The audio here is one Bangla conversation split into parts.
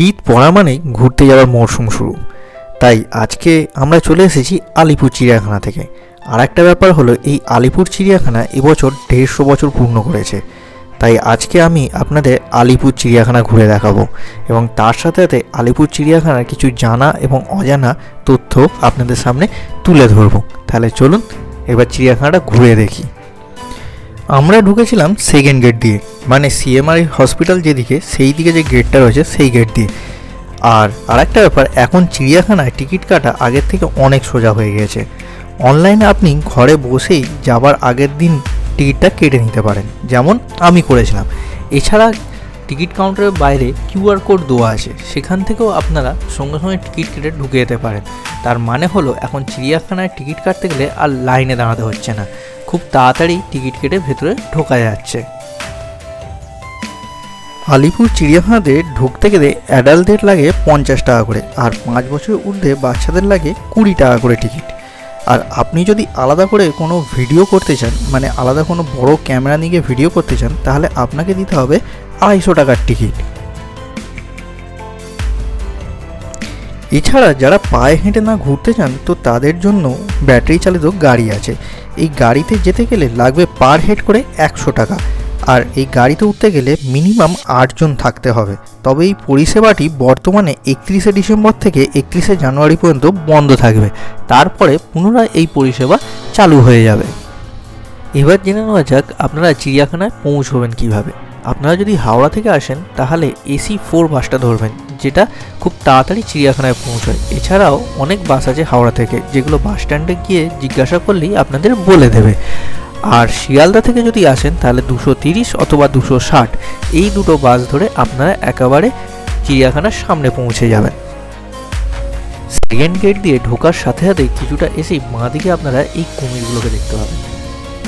শীত পড়া মানে ঘুরতে যাওয়ার মরশুম শুরু। তাই আজকে আমরা চলে এসেছি আলিপুর চিড়িয়াখানা থেকে। আর একটা ব্যাপার হলো, এই আলিপুর চিড়িয়াখানা এবছর দেড়শো বছর পূর্ণ করেছে। তাই আজকে আমি আপনাদের আলিপুর চিড়িয়াখানা ঘুরে দেখাবো এবং তার সাথে সাথে আলিপুর চিড়িয়াখানার কিছু জানা এবং অজানা তথ্য আপনাদের সামনে তুলে ধরবো। তাহলে চলুন, এবার চিড়িয়াখানাটা ঘুরে দেখি। আমরা ঢুকেছিলাম সেকেন্ড গেট দিয়ে মানে সিএমআরআই হসপিটাল যেদিকে সেই দিকে যে গেটটা রয়েছে সেই গেট দিয়ে। আর আরেকটা ব্যাপার, এখন চিড়িয়াখানায় টিকিট কাটা আগের থেকে অনেক সোজা হয়ে গেছে অনলাইনে আপনি ঘরে বসেই যাবার আগের দিন টিকিটটা কেটে নিতে পারেন, যেমন আমি করেছিলাম। এছাড়া টিকিট কাউন্টারের বাইরে কিউআর কোড দেওয়া আছে, সেখান থেকেও আপনারা সঙ্গে সঙ্গে টিকিট কেটে ঢুকে যেতে পারেন। তার মানে হলো, এখন চিড়িয়াখানায় টিকিট কাটতে গেলে আর লাইনে দাঁড়াতে হচ্ছে না। খুব তাড়াতাড়ি টিকিট কেটে ভেতরে ঢোকা যাচ্ছে। আলিপুর চিড়িয়াখানাতে ঢুকতে গেলে অ্যাডাল্টদের লাগে পঞ্চাশ টাকা করে, আর পাঁচ বছরের ঊর্ধ্বে বাচ্চাদের লাগে কুড়ি টাকা করে টিকিট। আর আপনি যদি আলাদা করে কোনো ভিডিও করতে চান মানে আলাদা কোনো বড় ক্যামেরা নিয়ে ভিডিও করতে চান, তাহলে আপনাকে দিতে হবে আড়াইশো টাকার টিকিট। এছাড়া যারা পায়ে হেঁটে না ঘুরতে চান, তো তাদের জন্য ব্যাটারি চালিত গাড়ি আছে। এই গাড়িতে যেতে গেলে লাগবে পার হেড করে একশো টাকা। আর এই গাড়িতে উঠতে গেলে মিনিমাম আটজন থাকতে হবে। তবে এই পরিষেবাটি বর্তমানে একত্রিশে ডিসেম্বর থেকে একত্রিশে জানুয়ারি পর্যন্ত বন্ধ থাকবে। তারপরে পুনরায় এই পরিষেবা চালু হয়ে যাবে। এবার জেনে নেওয়া যাক আপনারা চিড়িয়াখানায় পৌঁছবেন কীভাবে। আপনারা যদি হাওড়া থেকে আসেন, তাহলে এসি ফোর বাসটা ধরবেন, যেটা খুব তাড়াতাড়ি চিড়িয়াখানায় পৌঁছয়। এছাড়াও অনেক বাস আছে হাওড়া থেকে, যেগুলো বাস স্ট্যান্ডে গিয়ে জিজ্ঞাসা করলেই আপনাদের বলে দেবে। আর শিয়ালদা থেকে যদি আসেন, তাহলে দুশো তিরিশ অথবা দুশো ষাট। এই দুটো বাস ধরে আপনারা একেবারে চিড়িয়াখানার সামনে পৌঁছে যাবেন। সেকেন্ড গেট দিয়ে ঢোকার সাথে সাথে কিছুটা এসেই মা দিকে আপনারা এই কুমিরগুলোকে দেখতে পাবেন।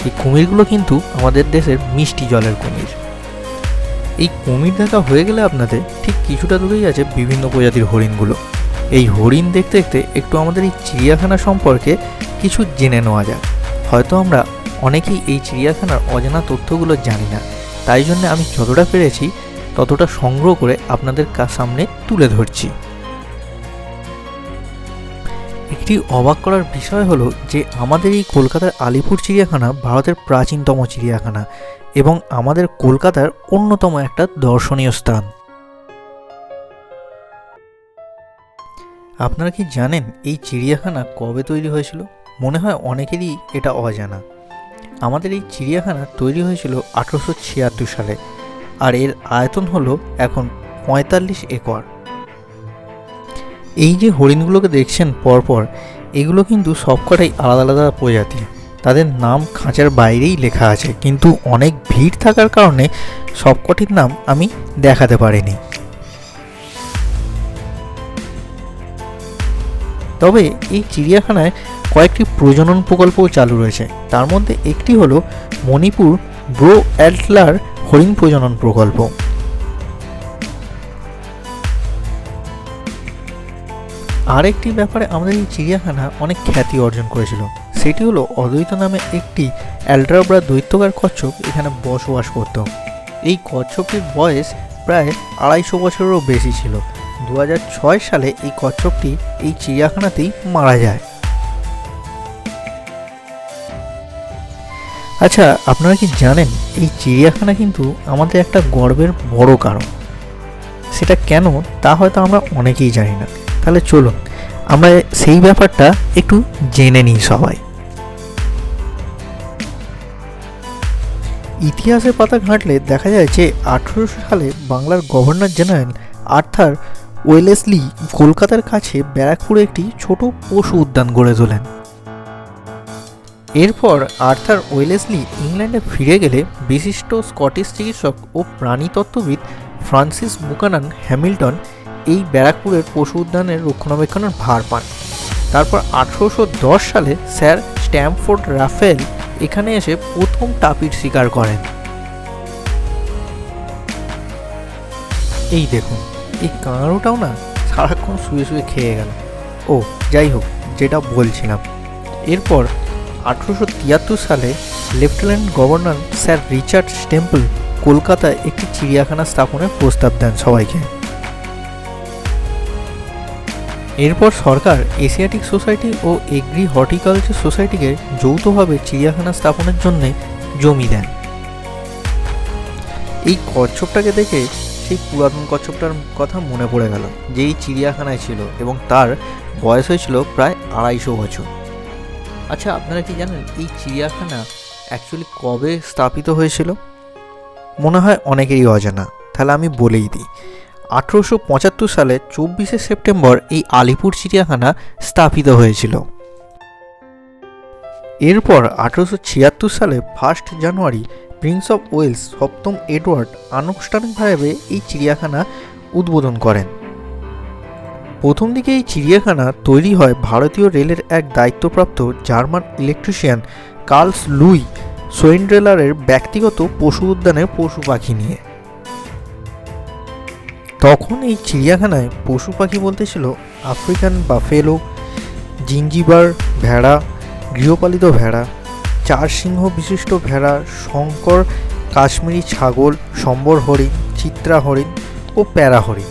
এই কুমিরগুলো কিন্তু আমাদের দেশের মিষ্টি জলের কুমির। এই কুমির দেখা হয়ে গেলে আপনাদের ঠিক কিছুটা দূরেই আছে বিভিন্ন প্রজাতির হরিণগুলো। এই হরিণ দেখতে দেখতে একটু আমাদের এই চিড়িয়াখানা সম্পর্কে কিছু জেনে নেওয়া যাক। হয়তো আমরা অনেকেই এই চিড়িয়াখানার অজানা তথ্যগুলো জানি না। তাই জন্য আমি যতটা পেরেছি, ততটা সংগ্রহ করে আপনাদের সামনে তুলে ধরছি। একটি অবাক করার বিষয় হলো যে, আমাদের এই কলকাতার আলিপুর চিড়িয়াখানা ভারতের প্রাচীনতম চিড়িয়াখানা এবং আমাদের কলকাতার অন্যতম একটা দর্শনীয় স্থান। আপনারা কি জানেন এই চিড়িয়াখানা কবে তৈরি হয়েছিল? মনে হয় অনেকেরই এটা অজানা। আমাদের এই চিড়িয়াখানা তৈরি হয়েছিল আঠেরোশো ছিয়াত্তর সালে আর এর আয়তন হলো এখন পঁয়তাল্লিশ একর। এই যে হরিণগুলোকে দেখছেন পরপর, এগুলো কিন্তু সবকটাই আলাদা আলাদা প্রজাতি। তাদের নাম খাঁচার বাইরেই লেখা আছে, কিন্তু অনেক ভিড় থাকার কারণে সবকটির নাম আমি দেখাতে পারিনি। তবে এই চিড়িয়াখানায় কয়েকটি প্রজনন প্রকল্পও চালু রয়েছে। তার মধ্যে একটি হলো মণিপুর ব্রো অ্যাল্টলার হরিণ প্রজনন প্রকল্প। আরেকটি ব্যাপারে আমাদের এই চিড়িয়াখানা অনেক খ্যাতি অর্জন করেছিল। সেটি হলো অদ্বৈত নামে একটি অ্যালট্রাব্রা দৈত্যকার কচ্ছপ এখানে বসবাস করত। এই কচ্ছপটির বয়স প্রায় আড়াইশো বছরেরও বেশি ছিল। দু হাজার ছয় সালে এই কচ্ছপটি এই চিড়িয়াখানাতেই মারা যায়। আচ্ছা আপনারা কি জানেন, এই চিড়িয়াখানা কিন্তু আমাদের একটা গর্বের বড় কারণ। সেটা কেন, তা হয়তো আমরা অনেকেই জানি না। তাহলে চলুন, আমরা সেই ব্যাপারটা একটু জেনে নিই সবাই। ইতিহাসের পাতা ঘাঁটলে দেখা যায় যে, আঠেরোশো সালে বাংলার গভর্নর জেনারেল আর্থার ওয়েলেসলি কলকাতার কাছে ব্যারাকপুরে একটি ছোট পশু উদ্যান গড়ে তোলেন। এরপর আর্থার ওয়েলেসলি ইংল্যান্ডে ফিরে গেলে বিশিষ্ট স্কটিশ চিকিৎসক ও প্রাণীতত্ত্ববিদ ফ্রান্সিস বুকানান হ্যামিল্টন এই ব্যারাকপুরের পশু উদ্যানের রক্ষণাবেক্ষণের ভার পান। তারপর আঠেরোশো দশ সালে স্যার স্ট্যামফোর্ড রাফেল এখানে এসে প্রথম টাপির শিকার করেন। এই দেখুন, এই কাঁড়োটাও না সারাক্ষণ শুয়ে শুয়ে খেয়ে গেল। ও, যাই হোক, যেটা বলছিলাম। এরপর আঠেরোশো তিয়াত্তর সালে lieutenant governor Sir Richard Temple কলকাতায় একটি চিড়িয়াখানা স্থাপনের প্রস্তাব দেন সবাইকে। এরপর সরকার এশিয়াটিক সোসাইটি ও এগ্রি হর্টিকালচার সোসাইটিকে যৌথভাবে চিড়িয়াখানা স্থাপনের জন্য জমি দেন। এই কচ্ছপটাকে দেখে সেই পুরাতন কচ্ছপটার কথা মনে পড়ে গেল, যে এই চিড়িয়াখানায় ছিল এবং তার বয়স হয়েছিল প্রায় আড়াইশো বছর। আচ্ছা আপনারা কি জানেন এই চিড়িয়াখানা অ্যাকচুয়ালি কবে স্থাপিত হয়েছিল? মনে হয় অনেকেরই অজানা। তাহলে আমি বলেই দিই, আঠেরোশো পঁচাত্তর সালে চব্বিশে সেপ্টেম্বর এই আলিপুর চিড়িয়াখানা স্থাপিত হয়েছিল। এরপর আঠেরোশো ছিয়াত্তর সালে first January Prince of Wales সপ্তম এডওয়ার্ড আনুষ্ঠানিকভাবে এই চিড়িয়াখানা উদ্বোধন করেন। প্রথম দিকে এই চিড়িয়াখানা তৈরি হয় ভারতীয় রেলের এক দায়িত্বপ্রাপ্ত জার্মান ইলেকট্রিশিয়ান কার্লস লুই সোয়েন্ড্রেলারের ব্যক্তিগত পশু উদ্যানে পশু পাখি নিয়ে। তখন এই চিড়িয়াখানায় পশু পাখি বলতে ছিল আফ্রিকান বাফেলো, জিঞ্জিবার ভেড়া, গৃহপালিত ভেড়া চার সিংহ বিশিষ্ট ভেড়া, শঙ্কর, কাশ্মীরি ছাগল সম্বর হরিণ চিত্রা হরিণ ও প্যারা হরিণ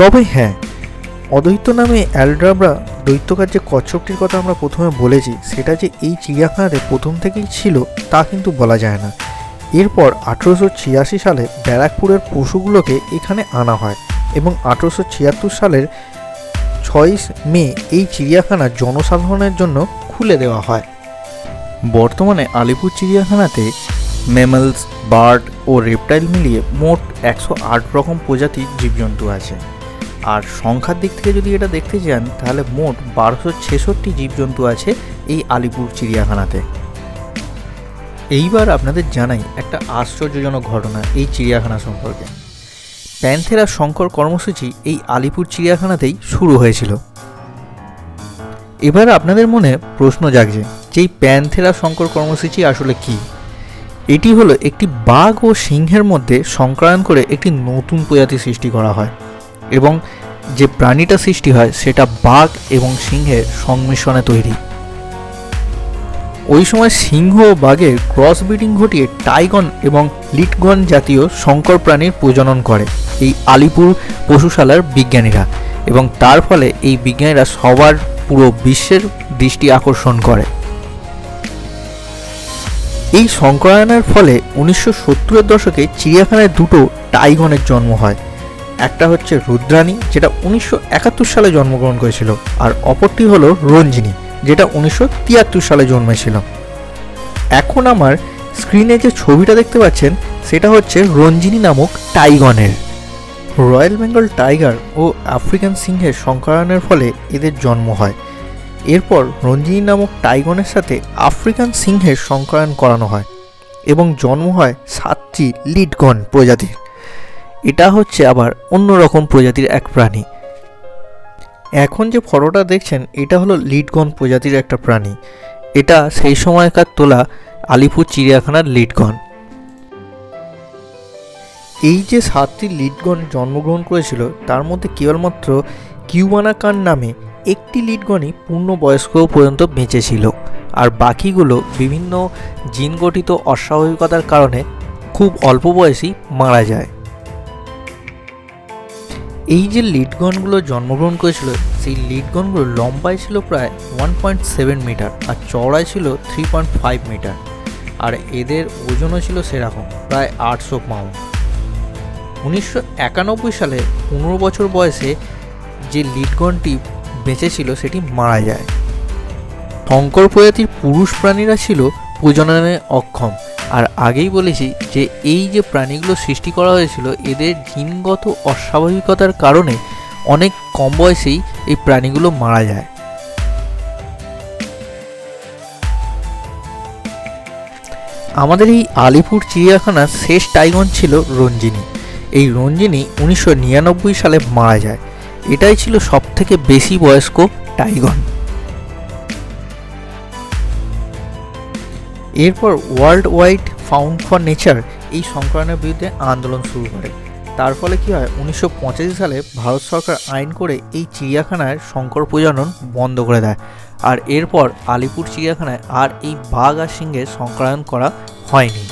তবে হ্যাঁ অদ্বৈত নামে অ্যালড্রাবরা দৈত্যকার যে কচ্ছপটির কথা আমরা প্রথমে বলেছি, সেটা যে এই চিড়িয়াখানাতে প্রথম থেকেই ছিল তা কিন্তু বলা যায় না। এরপর আঠেরোশো ছিয়াশি সালে ব্যারাকপুরের পশুগুলোকে এখানে আনা হয় এবং আঠেরোশো ছিয়াত্তর সালের ছয়ই মে এই চিড়িয়াখানা জনসাধারণের জন্য খুলে দেওয়া হয়। বর্তমানে আলিপুর চিড়িয়াখানাতে ম্যামেলস, বার্ড ও রেপটাইল মিলিয়ে মোট একশো আট রকম প্রজাতির জীবজন্তু আছে। আর সংখ্যার দিক থেকে যদি এটা দেখতে যান, তাহলে মোট বারোশো ছেষট্টি জীবজন্তু আছে এই আলিপুর চিড়িয়াখানাতে। এইবার আপনাদের জানাই একটা আশ্চর্যজনক ঘটনা এই চিড়িয়াখানা সম্পর্কে। প্যান্থেরা শঙ্কর কর্মসূচি এই আলিপুর চিড়িয়াখানাতেই শুরু হয়েছিল। এবার আপনাদের মনে প্রশ্ন জাগছে, যে এই প্যান্থেরা শঙ্কর কর্মসূচি আসলে কি? এটি হলো একটি বাঘ ও সিংহের মধ্যে সংক্রায়ন করে একটি নতুন প্রজাতি সৃষ্টি করা হয়। এবং যে প্রাণীটা সৃষ্টি হয়, সেটা বাঘ এবং সিংহের সংমিশ্রণে তৈরি। ওই সময় সিংহ ও বাঘের ক্রস ব্রিডিং ঘটিয়ে টাইগন এবং লিটগন জাতীয় শঙ্কর প্রাণীর প্রজনন করে, এই আলিপুর পশুশালার বিজ্ঞানীরা। এবং তার ফলে এই বিজ্ঞানীরা সবার পুরো বিশ্বের দৃষ্টি আকর্ষণ করে। এই সংকরায়নের ফলে উনিশশো সত্তরের দশকে চিড়িয়াখানায় দুটো টাইগনের জন্ম হয়। একটা হচ্ছে রুদ্রাণী, যেটা উনিশশো একাত্তর সালে জন্মগ্রহণ করেছিল, আর অপরটি হলো রঞ্জিনী, যেটা উনিশশো তিয়াত্তর সালে জন্মেছিল। এখন আমার স্ক্রিনে যে ছবিটা দেখতে পাচ্ছেন, সেটা হচ্ছে রঞ্জিনী নামক টাইগনের। রয়্যাল বেঙ্গল টাইগার ও আফ্রিকান সিংহের সংকরায়নের ফলে এদের জন্ম হয়। এরপর রঞ্জিনী নামক টাইগনের সাথে আফ্রিকান সিংহের সংকরায়ন করানো হয়, এবং জন্ম হয় সাতটি লিডগন প্রজাতির। এটা হচ্ছে আবার অন্যরকম প্রজাতির এক প্রাণী। এখন যে ফটোটা দেখছেন, এটা হলো লিডগন প্রজাতির একটা প্রাণী। এটা সেই সময়কার তোলা আলিপুর চিড়িয়াখানার লিডগন এই যে সাতটি লিডগন জন্মগ্রহণ করেছিল, তার মধ্যে কেবলমাত্র কিউবানাকান নামে একটি লিডগনই পূর্ণবয়স্ক পর্যন্ত বেঁচে ছিল। আর বাকিগুলো বিভিন্ন জিনগঠিত অস্বাভাবিকতার কারণে খুব অল্প বয়সেই মারা যায়। এই যে লিডগনগুলো জন্মগ্রহণ করেছিল, সেই লিডগনগুলো লম্বায় ছিল প্রায় ওয়ান পয়েন্ট সেভেন মিটার আর চওড়ায় ছিল থ্রি পয়েন্ট ফাইভ মিটার আর এদের ওজনও ছিল সেরকম প্রায় আটশো পাউন্ড উনিশশো একানব্বই সালে পনেরো বছর বয়সে যে লিডগনটি বেঁচে ছিল সেটি মারা যায়। শঙ্কর প্রজাতির পুরুষ প্রাণীরা ছিল প্রজননে অক্ষম। আর আগেই বলেছি যে এই যে প্রাণীগুলো সৃষ্টি করা হয়েছিল, এদের জিনগত অস্বাভাবিকতার কারণে অনেক কম বয়সেই এই প্রাণীগুলো মারা যায়। আমাদের এই আলিপুর চিড়িয়াখানার শেষ টাইগন ছিল রঞ্জিনী। এই রঞ্জিনী উনিশশো নিরানব্বই সালে মারা যায়। এটাই ছিল সবথেকে বেশি বয়স্ক টাইগন। এরপর World Wide Fund for Nature এই সংকলনের বিরুদ্ধে আন্দোলন শুরু করে। তার ফলে কী হয়? উনিশশো পঁচাশি সালে ভারত সরকার আইন করে এই চিড়িয়াখানায় শঙ্কর প্রজনন বন্ধ করে দেয়। আর এরপর আলিপুর চিড়িয়াখানায় আর এই বাঘ আর সিংহের সংকরায়ন করা হয়নি।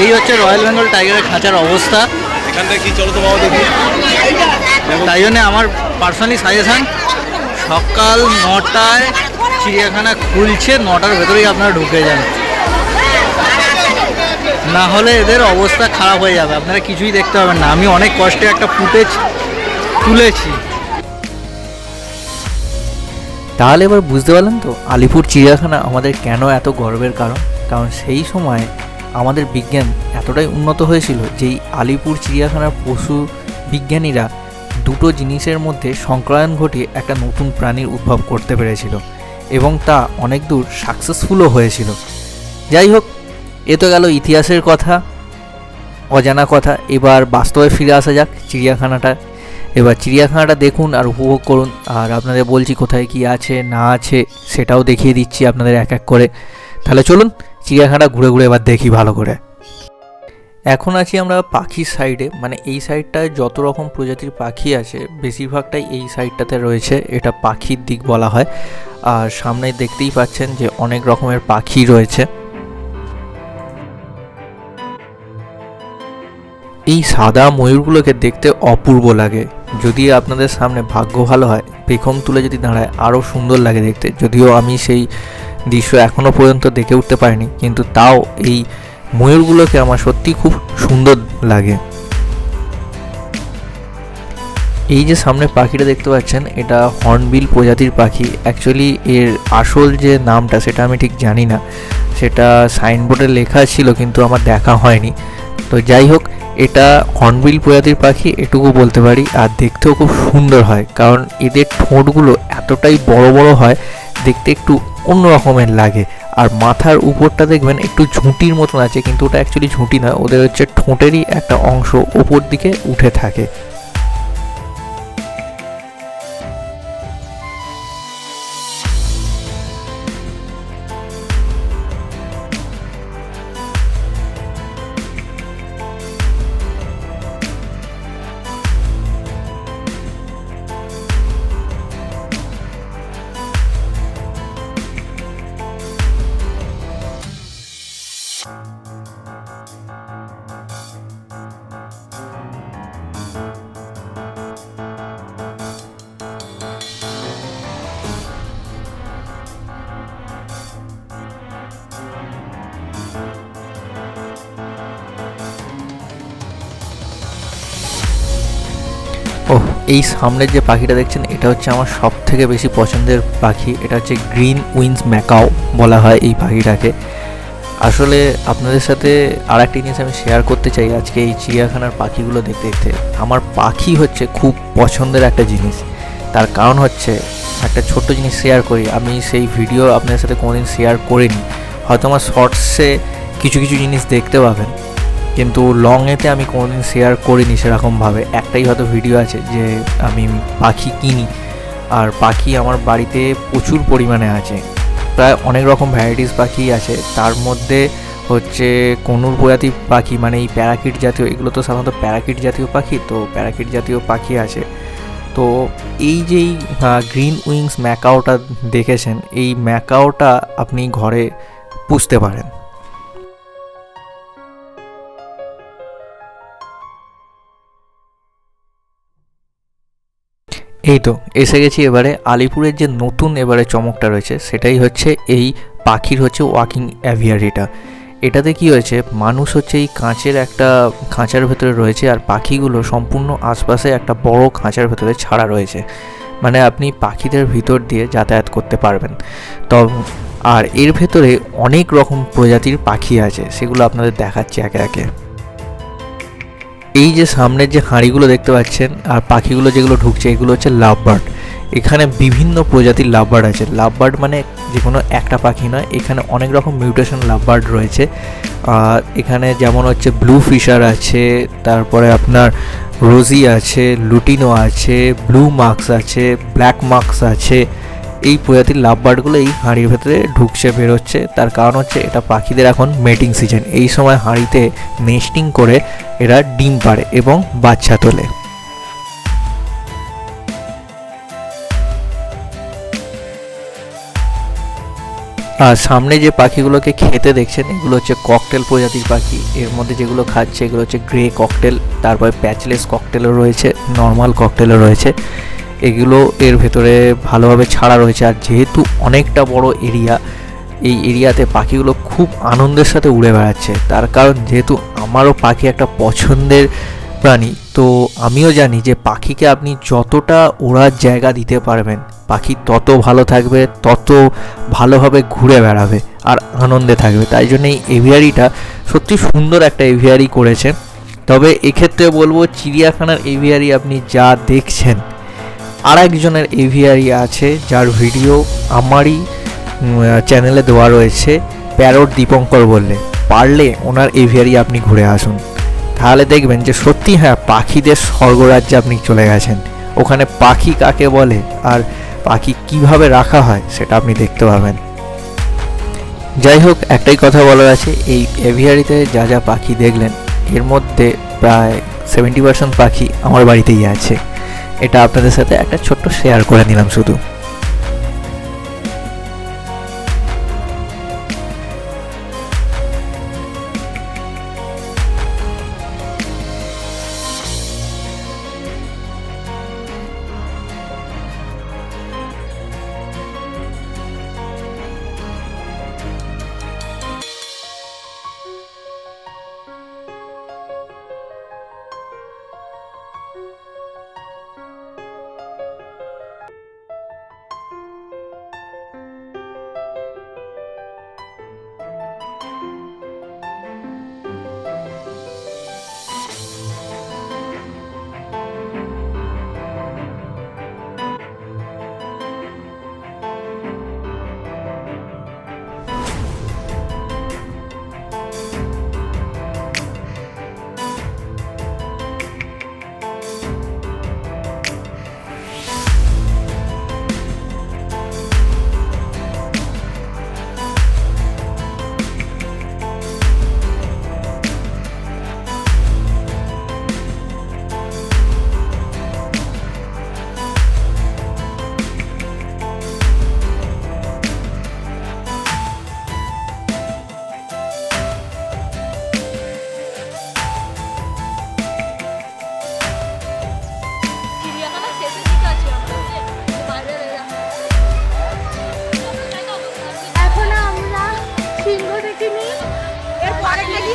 এই হচ্ছে রয়্যাল বেঙ্গল টাইগারের খাঁচার অবস্থা। এখানটা কি চলো তো বাবা দেখি। তাই জন্য আমার পার্সোনালি সাজেশান সকাল নটায় চিড়িয়াখানা খুলছে, নটার ভেতরেই আপনারা ঢুকে যান। না হলে এদের অবস্থা খারাপ হয়ে যাবে, আপনারা কিছুই দেখতে পাবেন না। আমি অনেক কষ্টে একটা ফুটেজ তুলেছি। তাহলে এবার বুঝতে পারলেন তো, আলিপুর চিড়িয়াখানা আমাদের কেন এত গর্বের কারণ? কারণ সেই সময় আমাদের বিজ্ঞান এতটাই উন্নত হয়েছিল যেই আলিপুর চিড়িয়াখানার পশু বিজ্ঞানীরা দুটো জিনিসের মধ্যে সংক্রায়ন ঘটিয়ে একটা নতুন প্রাণীর উদ্ভব করতে পেরেছিল এবং তা অনেক দূর সাকসেসফুলও হয়েছিল। যাই হোক, এ তো গেল ইতিহাসের কথা, অজানা কথা। এবার বাস্তবে ফিরে আসা যাক চিড়িয়াখানাটা। এবার চিড়িয়াখানাটা দেখুন আর উপভোগ করুন। আর আপনাদের বলছি কোথায় কি আছে, না আছে, সেটাও দেখিয়ে দিচ্ছি আপনাদের এক এক করে। তাহলে চলুন, চিড়িয়াখানাটা ঘুরে ঘুরে এবার দেখি ভালো করে। এখন আছি আমরা পাখির সাইডে মানে এই সাইডটায় যত রকম প্রজাতির পাখি আছে, বেশিরভাগটাই এই সাইডটাতে রয়েছে। এটা পাখির দিক বলা হয়। আর সামনে দেখতেই পাচ্ছেন যে অনেক রকমের পাখি রয়েছে। এই সাদা ময়ূরগুলোকে দেখতে অপূর্ব লাগে। যদি আপনাদের সামনে ভাগ্য ভালো হয়, পেখম তুলে যদি দাঁড়ায় আরও সুন্দর লাগে দেখতে। যদিও আমি সেই দৃশ্য এখনও পর্যন্ত দেখে উঠতে পারিনি, কিন্তু তাও এই ময়ূরগুলোকে আমার সত্যি খুব সুন্দর লাগে। এই যে সামনে পাখিটা দেখতে পাচ্ছেন, এটা হর্নবিল প্রজাতির পাখি। অ্যাকচুয়ালি এর আসল যে নামটা, সেটা আমি ঠিক জানি না। সেটা সাইনবোর্ডে লেখা ছিল, কিন্তু আমার দেখা হয়নি। তো যাই হোক, এটা হর্নবিল প্রজাতির পাখি, এটুকু বলতে পারি। আর দেখতেও খুব সুন্দর হয়, কারণ এদের ঠোঁটগুলো এতটাই বড় বড় হয়, দেখতে একটু অন্য রকমের লাগে। আর মাথার উপরটা দেখবেন একটু ঝুঁটির মতন আছে, কিন্তু ওটা অ্যাকচুয়ালি ঝুঁটি নয় ওদের হচ্ছে ঠোঁটেরই একটা অংশ উপর দিকে উঠে থাকে। এই সামনের যে পাখিটা দেখছেন, এটা হচ্ছে আমার সব থেকে বেশি পছন্দের পাখি। এটা হচ্ছে গ্রিন উইন্স ম্যাকাও বলা হয় এই পাখিটাকে। আসলে আপনাদের সাথে আর একটা জিনিস আমি শেয়ার করতে চাই আজকে এই চিড়িয়াখানার পাখিগুলো দেখতে দেখতে। আমার পাখি হচ্ছে খুব পছন্দের একটা জিনিস। তার কারণ হচ্ছে, একটা ছোট্ট জিনিস শেয়ার করি। আমি সেই ভিডিও আপনাদের সাথে কোনোদিন শেয়ার করিনি। হয়তো আমার শর্টসে কিছু কিছু জিনিস দেখতে পাবেন। কিন্তু লংয়েতে আমি কোনোদিন শেয়ার করিনি সেরকমভাবে। একটাই হয়তো ভিডিও আছে যে আমি পাখি কিনি, আর পাখি আমার বাড়িতে প্রচুর পরিমাণে আছে। প্রায় অনেক রকম ভ্যারাইটিস পাখি আছে। তার মধ্যে হচ্ছে কনুর প্রজাতি পাখি মানে এই প্যারাকিট জাতীয়, এগুলো তো সাধারণত প্যারাকিট জাতীয় পাখি, তো প্যারাকিট জাতীয় পাখি আছে। তো এই যেই গ্রিন উইংস ম্যাকাওটা দেখেছেন, এই ম্যাকাওটা আপনি ঘরে পুষতে পারেন। এই তো, এসে গেছি এবারে আলিপুরের যে নতুন এবারে চমকটা রয়েছে, সেটাই হচ্ছে এই পাখির হচ্ছে ওয়াকিং অ্যাভিয়ারিটা এটাতে কি হয়েছে, মানুষ হচ্ছে এই কাঁচের একটা খাঁচার ভেতরে রয়েছে আর পাখিগুলো সম্পূর্ণ আশপাশে একটা বড় খাঁচার ভেতরে ছাড়া রয়েছে। মানে আপনি পাখিদের ভিতর দিয়ে যাতায়াত করতে পারবেন। তো, আর এর ভেতরে অনেক রকম প্রজাতির পাখি আছে, সেগুলো আপনাদের দেখাচ্ছি একে একে। এই যে সামনের যে হাঁড়িগুলো দেখতে পাচ্ছেন আর পাখিগুলো যেগুলো ঢুকছে, এগুলো হচ্ছে লাভ বার্ড এখানে বিভিন্ন প্রজাতির লাভ বার্ড আছে। লাভ বার্ড মানে যে কোনো একটা পাখি নয়, এখানে অনেক রকম মিউটেশন লাভ বার্ড রয়েছে। আর এখানে যেমন হচ্ছে ব্লু ফিশার আছে, তারপরে আপনার রোজি আছে, লুটিনো আছে, ব্লু মার্কস আছে, ব্ল্যাক মার্কস আছে এই প্রজাতির লাভ বার্ডগুলো এই হাঁড়ির ভেতরে ঢুকছে, বেরোচ্ছে। তার কারণ হচ্ছে এটা পাখিদের এখন মেটিং সিজন এই সময় হাঁড়িতে নেস্টিং করে এরা ডিম পাড়ে এবং বাচ্চা তোলে। আর সামনে যে পাখিগুলোকে খেতে দেখছেন, এগুলো হচ্ছে ককটেল প্রজাতির পাখি। এর মধ্যে যেগুলো খাচ্ছে, এগুলো হচ্ছে গ্রে ককটেল তারপরে প্যাচলেস ককটেলও রয়েছে নর্মাল ককটেলও রয়েছে। এগুলো এর ভেতরে ভালোভাবে ছাড়া রয়েছে। আর যেহেতু অনেকটা বড় এরিয়া, এই এরিয়াতে পাখিগুলো খুব আনন্দের সাথে উড়ে বেড়াচ্ছে। তার কারণ যেহেতু আমারও পাখি একটা পছন্দের প্রাণী, তো আমিও জানি যে পাখিকে আপনি যতটা ওড়ার জায়গা দিতে পারবেন, পাখি তত ভালো থাকবে, তত ভালোভাবে ঘুরে বেড়াবে আর আনন্দে থাকবে। তাই জন্য এই এভিয়ারিটা সত্যি সুন্দর একটা এভিয়ারি করেছে। তবে এক্ষেত্রে বলব, চিড়িয়াখানার এভিয়ারি আপনি যা দেখছেন আর একজনের এভিয়ারি আছে, যার ভিডিও আমারই চ্যানেলে দেওয়া রয়েছে, প্যারট দীপঙ্কর বললে। পারলে ওনার এভিয়ারি আপনি ঘুরে আসুন। তাহলে দেখবেন যে সত্যি হ্যাঁ পাখিদের স্বর্গরাজ্যে আপনি চলে গেছেন। ওখানে পাখি কাকে বলে আর পাখি কীভাবে রাখা হয়, সেটা আপনি দেখতে পাবেন। যাই হোক, একটাই কথা বলার আছে, এই এভিয়ারিতে যা যা পাখি দেখলেন, এর মধ্যে প্রায় সেভেন্টি পার্সেন্ট পাখি আমার বাড়িতেই আছে। এটা আপনাদের সাথে একটা ছোট্ট শেয়ার করে নিলাম শুধু।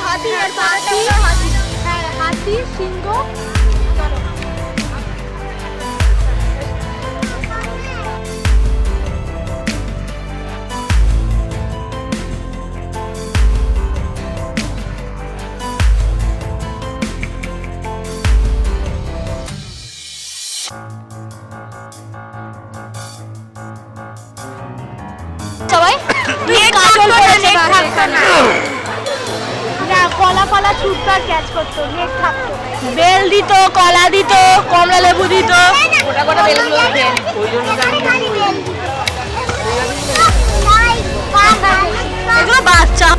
হাতি এর পরে হাতি। হ্যাঁ হাতি সিংহ। সবাই কাজল করেছে এখানে। না কলা ছুটবার ক্যাচ করতো নেট থাকতো বেল দিত কলা দিত কমলা লেবু দিত। গোটা গোটা বেলগুলো বাচ্চা।